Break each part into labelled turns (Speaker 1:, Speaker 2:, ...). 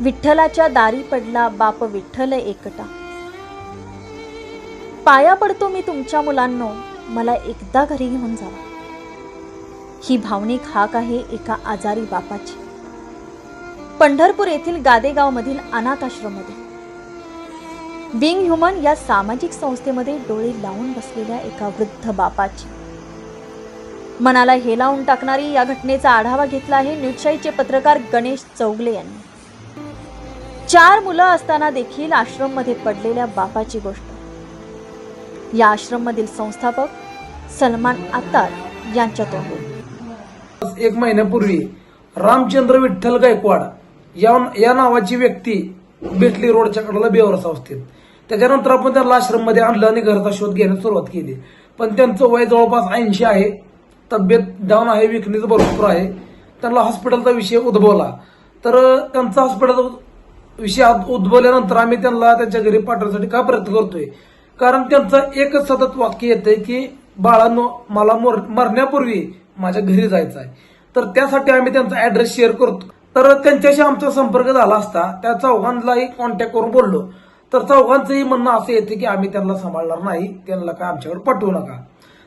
Speaker 1: विठ्ठलाच्या दारी पडला बाप विठ्ठल एकटा. पाया पडतो मी तुमच्या मुलांनो मला एकदा घरी घेऊन जावा ही भावनिक हाक आहे एका आजारी बापाची. पंढरपूर येथील गादेगावमधील अनाथ आश्रममध्ये. बिंग ह्युमन या सामाजिक संस्थेमध्ये डोळे लावून बसलेल्या एका वृद्ध बापाची. मनाला हेलावून टाकणारी या घटनेचा आढावा घेतला आहे न्यूजशाहीचे पत्रकार गणेश चौगले यांनी. चार मुलं असताना देखील आश्रममध्ये पडलेल्या बापाची गोष्ट. या आश्रम मधील संस्थापक सलमान अत्तार यांच्या तोंडून
Speaker 2: एक महिन्यापूर्वी रामचंद्र विठ्ठल गायकवाड या या नावाची व्यक्ती बेटली रोडच्या कडेला बेवरस अवस्थेत त्याच्यानंतर आपण त्याला आश्रममध्ये आणलं आणि घराचा शोध घेण्यास सुरुवात केली. पण त्यांचं वय जवळपास ऐंशी आहे. तब्येत डाऊन आहे विकनेस भरपूर आहे. त्यांना हॉस्पिटलचा विषय उद्भवला. तर त्यांचा हॉस्पिटल विषय उद्भवल्यानंतर आम्ही त्यांना त्यांच्या घरी पाठवण्यासाठी का प्रयत्न करतोय? कारण त्यांचं एकच सतत वाक्य येतंय की बाळांनो मला मरण्यापूर्वी माझ्या घरी जायचं आहे तर त्यासाठी आम्ही त्यांचा ऍड्रेस शेअर करतो. तर त्यांच्याशी आमचा संपर्क झाला असता त्या चौघांनाही कॉन्टॅक्ट करून बोललो. तर चौघांचंही म्हणणं असं येते की आम्ही त्यांना सांभाळणार नाही. त्यांना काय आमच्याकडे पाठवू नका.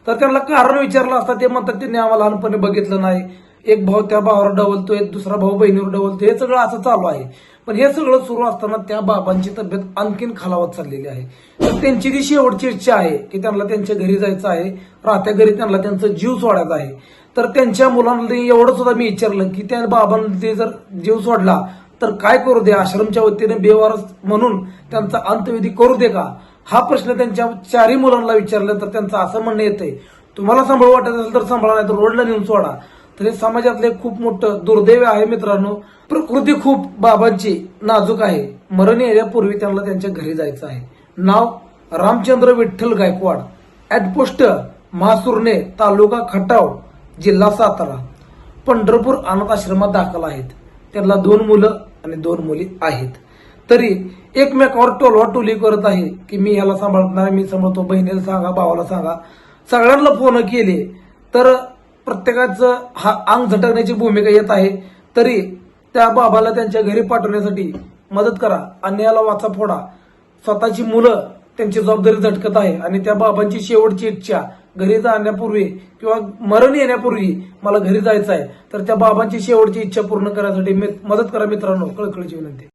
Speaker 2: तर त्यांना कारण विचारलं असता ते म्हणतात त्यांनी आम्हाला लहानपणी बघितलं नाही. एक भाऊ त्या भावावर डवलतोय दुसरा भाऊ बहिणीवर डवलतोय हे सगळं असं चालू आहे. पण हे सगळं सुरू असताना त्या बाबांची तब्येत आणखीन खालावत चाललेली आहे. तर त्यांची जी शेवटची इच्छा आहे की त्यांना त्यांच्या घरी जायचं आहे राहत्या घरी त्यांना त्यांचा जीव सोडायचा आहे. तर त्यांच्या मुलांना एवढं सुद्धा मी विचारलं की त्या बाबांनी जर जीव सोडला तर काय करू दे? आश्रमच्या वतीने बेवारस म्हणून त्यांचा अंतविधी करू दे का? हा प्रश्न त्यांच्या चारही मुलांना विचारला तर त्यांचं असं म्हणणं येतंय. तुम्हाला सांभाळ वाटत असेल तर सांभाळा नाही तर रोडला नेऊन सोडा. तर हे समाजातले खूप मोठं दुर्दैव आहे मित्रांनो. प्रकृती खूप बाबांची नाजूक आहे. मरण येण्यापूर्वी त्यांना त्यांच्या घरी जायचं आहे. नाव रामचंद्र विठ्ठल गायकवाड. ऍट पोस्ट महासुरने तालुका खटाव जिल्हा सातारा. पंढरपूर अनाथ आश्रमात दाखल आहेत. त्यांना दोन मुलं आणि दोन मुली आहेत. तरी एकमेकावर टोलवा टोली करत आहे की मी याला सांभाळणार मी सांभाळतो. बहिणीला सांगा भावाला सांगा. सगळ्यांना फोन केले. तर प्रत्येकाचं हा अंग झटकण्याची भूमिका येत आहे तरी त्या बाबाला त्यांच्या घरी पाठवण्यासाठी मदत करा अन्यायाला वाचा फोडा. स्वतःची मुलं त्यांची जबाबदारी झटकत आहे आणि त्या बाबांची शेवटची इच्छा घरी जाण्यापूर्वी किंवा मरण येण्यापूर्वी मला घरी जायचं आहे तर त्या बाबांची शेवटची इच्छा पूर्ण करण्यासाठी मी- मदत करा मित्रांनो. कळकळीची विनंती.